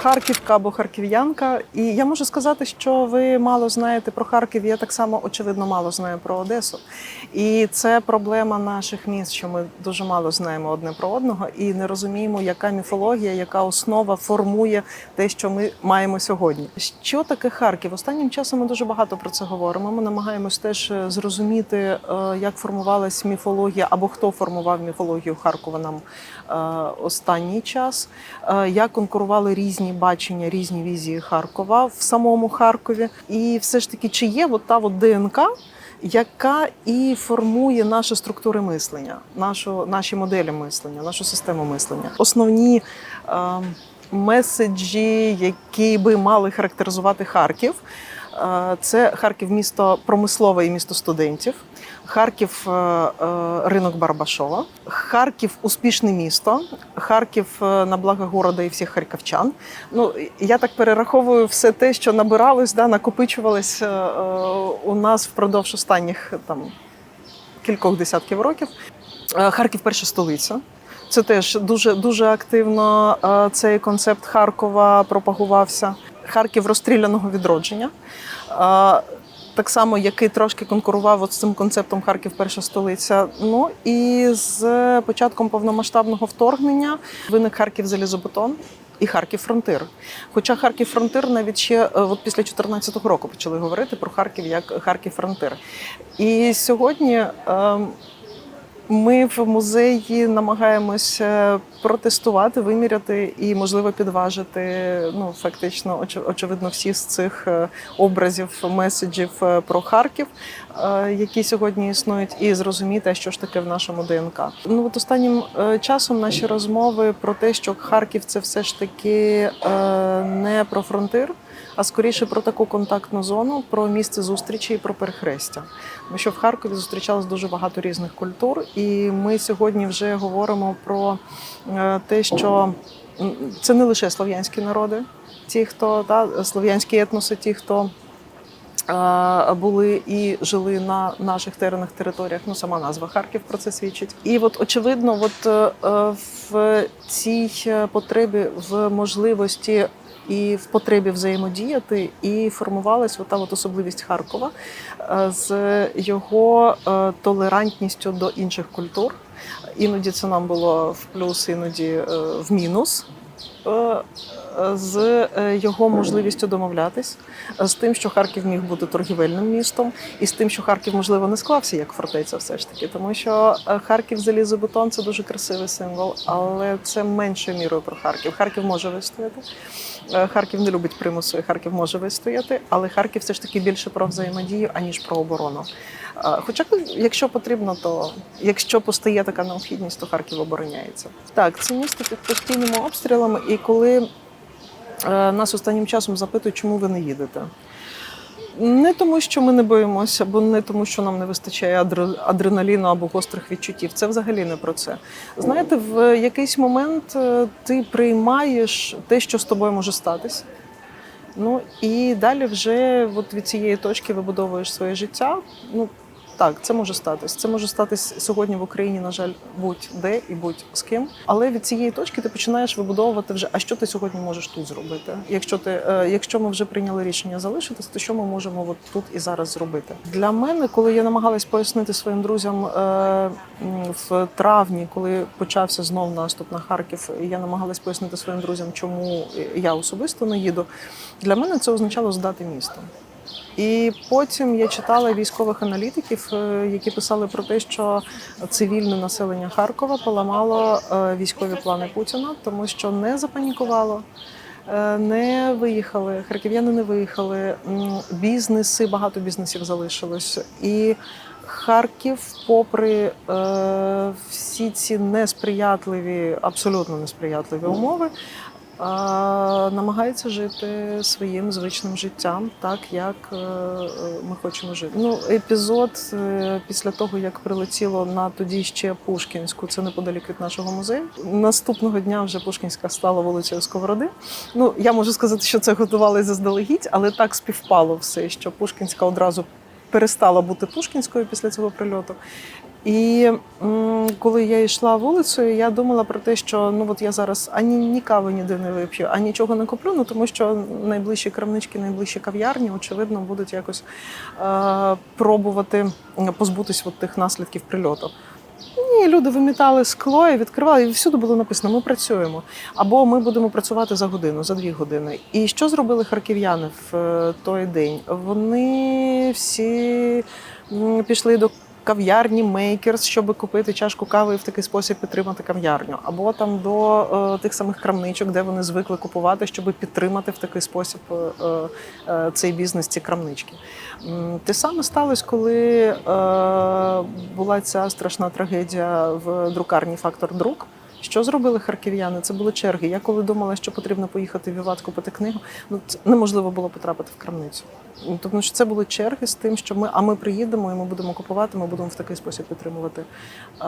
Харківка або харків'янка. І я можу сказати, що ви мало знаєте про Харків. Я так само очевидно мало знаю про Одесу. І це проблема наших міст, що ми дуже мало знаємо одне про одного і не розуміємо, яка міфологія, яка основа формує те, що ми маємо сьогодні. Що таке Харків? Останнім часом ми дуже багато про це говоримо. Ми намагаємось теж е, зрозуміти, е, як формувалась міфологія або хто формував міфологію Харкова нам е, останній час, як конкурували різні бачення, різні візії Харкова в самому Харкові. І все ж таки, чи є от та от ДНК, яка і формує наші структури мислення, нашу, наші моделі мислення, нашу систему мислення. Основні е, меседжі, які би мали характеризувати Харків. Е, Це Харків місто промислове і місто студентів. Харків е, е, ринок Барбашова, Харків успішне місто, Харків е, на благо города і всіх харківчан. Ну я так перераховую все те, що набиралось, да, накопичувалось у нас впродовж останніх там кількох десятків років. Харків перша столиця. Це теж дуже дуже активно цей концепт Харкова пропагувався. Харків розстріляного відродження. Е, Так само, який трошки конкурував от з цим концептом Харків перша столиця. Ну і з початком повномасштабного вторгнення виник Харків залізобетон. І Харків фронтир. Хоча Харків фронтир навіть ще е, от після 2014 року почали говорити про Харків як Харків фронтир. І сьогодні ем, ми в музеї намагаємося протестувати, виміряти і, можливо, підважити ну фактично, оч- очевидно, всі з цих е, образів, меседжів е, про Харків, е, які сьогодні існують, і зрозуміти, що ж таке в нашому ДНК. Ну от останнім часом наші розмови про те, що Харків це все ж таки не про фронтир. А скоріше про таку контактну зону, про місце зустрічі і про перехрестя. Тому що в Харкові зустрічалось дуже багато різних культур, і ми сьогодні вже говоримо про е, те, що це не лише слов'янські народи, ті, хто та слов'янські етноси, ті, хто е, були і жили на наших теренах територіях. Ну сама назва Харків про це свідчить. І от очевидно, от е, в цій потребі в можливості. І в потребі взаємодіяти, і формувалась ота от особливість Харкова е, з його е, толерантністю до інших культур. Іноді це нам було в плюс, іноді е, в мінус. З е, його можливістю домовлятись, з тим, що Харків міг бути торгівельним містом, і з тим, що Харків, можливо, не склався як фортеця, все ж таки, тому що е, Харків залізобетон це дуже красивий символ, але це меншою мірою про Харків. Харків може вистояти. Е, Харків не любить примусу, і Харків може вистояти, але Харків все ж таки більше про взаємодію, аніж про оборону. Хоча, якщо потрібно, то якщо постає така необхідність, то Харків обороняється. Так, це місто під постійними обстрілами, і коли нас останнім часом запитують, чому ви не їдете. Не тому, що ми не боїмося, або не тому, що нам не вистачає адреналіну або гострих відчуттів. Це взагалі не про це. Знаєте, в якийсь момент е, ти приймаєш те, що з тобою може статися. Ну і далі вже от від цієї точки вибудовуєш своє життя. Ну так, це може статись. Це може статись сьогодні в Україні, на жаль, будь-де і будь-з ким. Але від цієї точки ти починаєш вибудовувати вже, а що ти сьогодні можеш тут зробити? Якщо ти, е, якщо ми вже прийняли рішення залишитись, то що ми можемо от тут і зараз зробити? Для мене, коли я намагалась пояснити своїм друзям е, в травні, коли почався знов наступ на Харків, я намагалась пояснити своїм друзям, чому я особисто не їду. Для мене це означало здати місто. І потім я читала військових аналітиків, е, які писали про те, що цивільне населення Харкова поламало е, військові плани Путіна, тому що не запанікувало. е, Не виїхали, харків'яни не виїхали. Бізнеси, багато бізнесів залишилось. І Харків, попри всі ці несприятливі, абсолютно несприятливі умови, намагається жити своїм звичним життям, так як е, ми хочемо жити. Ну, епізод е, після того, як прилетіло на тоді ще Пушкінську, це неподалік від нашого музею. Наступного дня вже Пушкінська стала вулицею Сковороди. Ну, я можу сказати, що це готували заздалегідь, але так співпало все, що Пушкінська одразу перестала бути Пушкінською після цього прильоту. І коли я йшла вулицею, я думала про те, що ну от я зараз ані ні кави ніде не вип'ю, а нічого не куплю. Ну тому що найближчі крамнички, найближчі кав'ярні, очевидно, будуть якось е, пробувати позбутись от тих наслідків прильоту. Ні, люди вимітали скло і відкривали, і всюди було написано: ми працюємо. Або ми будемо працювати за годину, за дві години. І що зробили харків'яни в е, той день? Вони всі пішли до кав'ярні Мейкерс, щоб купити чашку кави і в такий спосіб підтримати кав'ярню, або там до е, тих самих крамничок, де вони звикли купувати, щоб підтримати в такий спосіб е, е, цей бізнес, ці крамнички. Те саме сталося, коли е, була ця страшна трагедія в друкарні Фактор Друк. Що зробили харків'яни? Це були черги. Я коли думала, що потрібно поїхати в Віват купити книгу, ну це неможливо було потрапити в крамницю. Тому що це були черги з тим, що ми, а ми приїдемо і ми будемо купувати. Ми будемо в такий спосіб підтримувати е,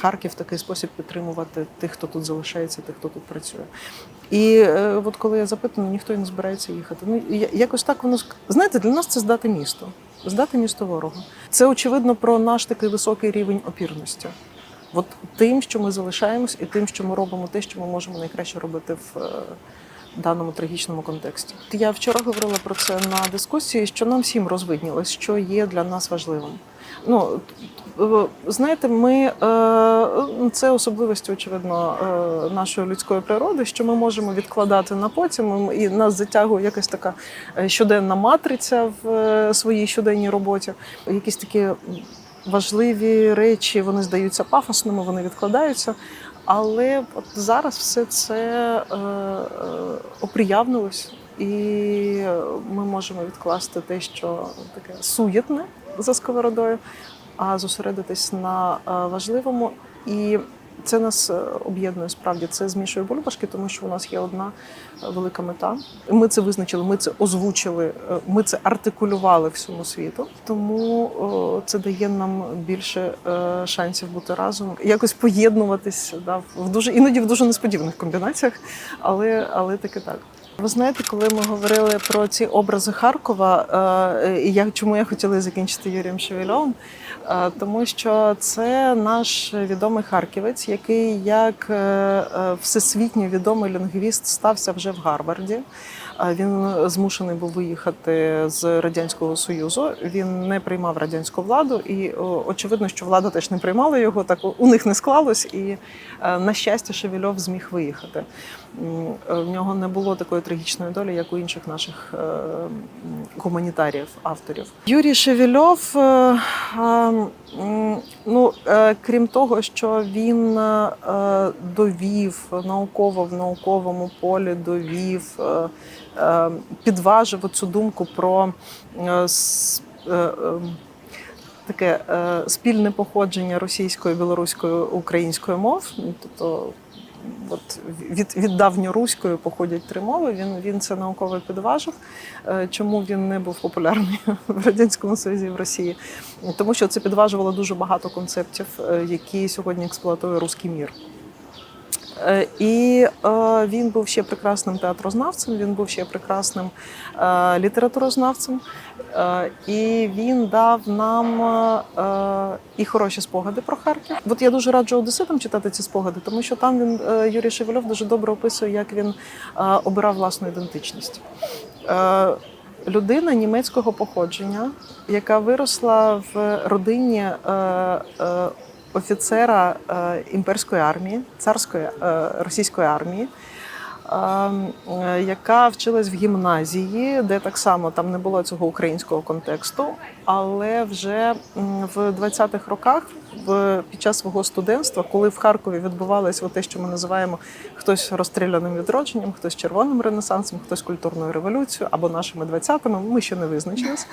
Харків, в такий спосіб підтримувати тих, хто тут залишається, тих, хто тут працює. І е, от коли я запитана, ніхто не збирається їхати. Ну якось так воно знаєте, для нас це здати місто, здати місто ворогу. Це очевидно про наш такий високий рівень опірності. От тим, що ми залишаємось, і тим, що ми робимо те, що ми можемо найкраще робити в е, даному трагічному контексті. Я вчора говорила про це на дискусії, що нам всім розвиднілось, що є для нас важливим. Ну знаєте, ми е, це особливості, очевидно, е, нашої людської природи, що ми можемо відкладати на потім, і нас затягує якась така щоденна матриця в своїй щоденній роботі. Якісь такі важливі речі вони здаються пафосними, вони відкладаються. Але от зараз все це е, е, оприявнилось, і ми можемо відкласти те, що таке суєтне за сковородою, а зосередитись на е, важливому. І це нас е, об'єднує справді. Це змішує бульбашки, тому що у нас є одна е, велика мета. Ми це визначили, ми це озвучили, е, ми це артикулювали всьому світу. Тому це дає нам більше шансів бути разом, якось поєднуватись да, в дуже іноді в дуже несподіваних комбінаціях, але, але таки так. Ви знаєте, коли ми говорили про ці образи Харкова, е, і я чому я хотіла закінчити Юрієм Шевельовим, е, тому що це наш відомий харківець, який як е, всесвітньо відомий лінгвіст стався вже в Гарварді. Він змушений був виїхати з радянського союзу. Він не приймав радянську владу, і очевидно, що влада теж не приймала його. Так у них не склалось, і на щастя, Шевельов зміг виїхати. В нього не було такої трагічної долі, як у інших наших е, гуманітаріїв, авторів. Юрій Шевельов, е, ну е, крім того, що він довів науково в науковому полі, довів, підважив цю думку про е, е, е, таке спільне походження російської, білоруської, української мов. Тобто, от від, від давньоруської походять три мови. Він, він це науково підважив. Е, Чому він не був популярний в радянському Союзі в Росії? Тому що це підважувало дуже багато концептів, е, які сьогодні експлуатує руський мір. Е, І е, він був ще прекрасним театрознавцем, він був ще прекрасним е, літературознавцем, і він дав нам і хороші спогади про Харків. От я дуже раджу одеситам читати ці спогади, тому що там він Юрій Шевельов дуже добре описує, як він обирав власну ідентичність. Людина німецького походження, яка виросла в родині офіцера е, імперської армії, царської е, російської армії, е, е, яка вчилась в гімназії, де так само там не було цього українського контексту, але вже в 20-х роках, в, під час свого студентства, коли в Харкові відбувалося те, що ми називаємо хтось розстріляним відродженням, хтось червоним ренесансом, хтось культурною революцією або нашими 20-ми, ми ще не визначились.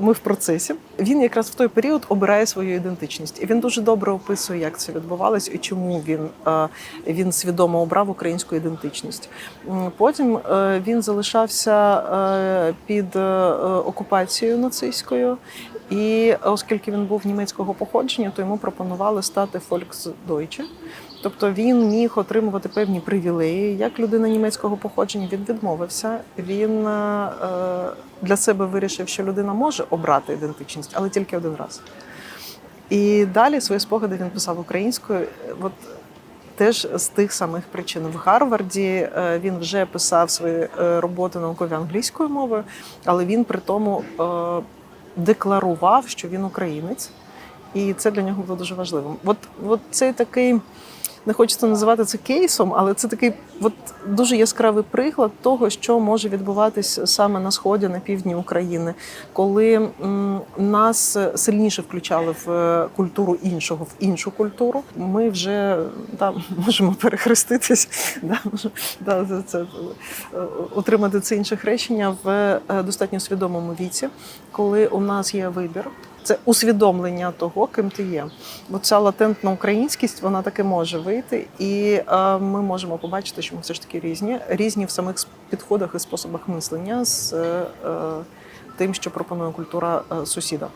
Ми в процесі. Він якраз в той період обирає свою ідентичність, і він дуже добре описує, як це відбувалось і чому він, е, він свідомо обрав українську ідентичність. Потім е, він залишався е, під окупацією нацистською, і оскільки він був німецького походження, то йому пропонували стати Volksdeutsche. Тобто він міг отримувати певні привілеї як людина німецького походження. Він відмовився. Він е, для себе вирішив, що людина може обрати ідентичність, але тільки один раз. І далі свої спогади він писав українською. От теж з тих самих причин. В Гарварді е, він вже писав свої е, роботи наукові англійською мовою, але він при тому декларував, що він українець, і це для нього було дуже важливим. От, от цей такий. Не хочеться називати це кейсом, але це такий от дуже яскравий приклад того, що може відбуватись саме на сході, на півдні України, коли нас сильніше включали в е, культуру іншого, в іншу культуру. Ми вже да, можемо перехреститись, да, да, це, це, е, отримати це інше хрещення в е, достатньо свідомому віці, коли у нас є вибір. Це усвідомлення того, ким ти є. Бо ця латентна українськість вона таки може вийти, і е, ми можемо побачити, що ми все ж таки різні, різні в самих підходах і способах мислення з е, е, тим, що пропонує культура е, сусіда.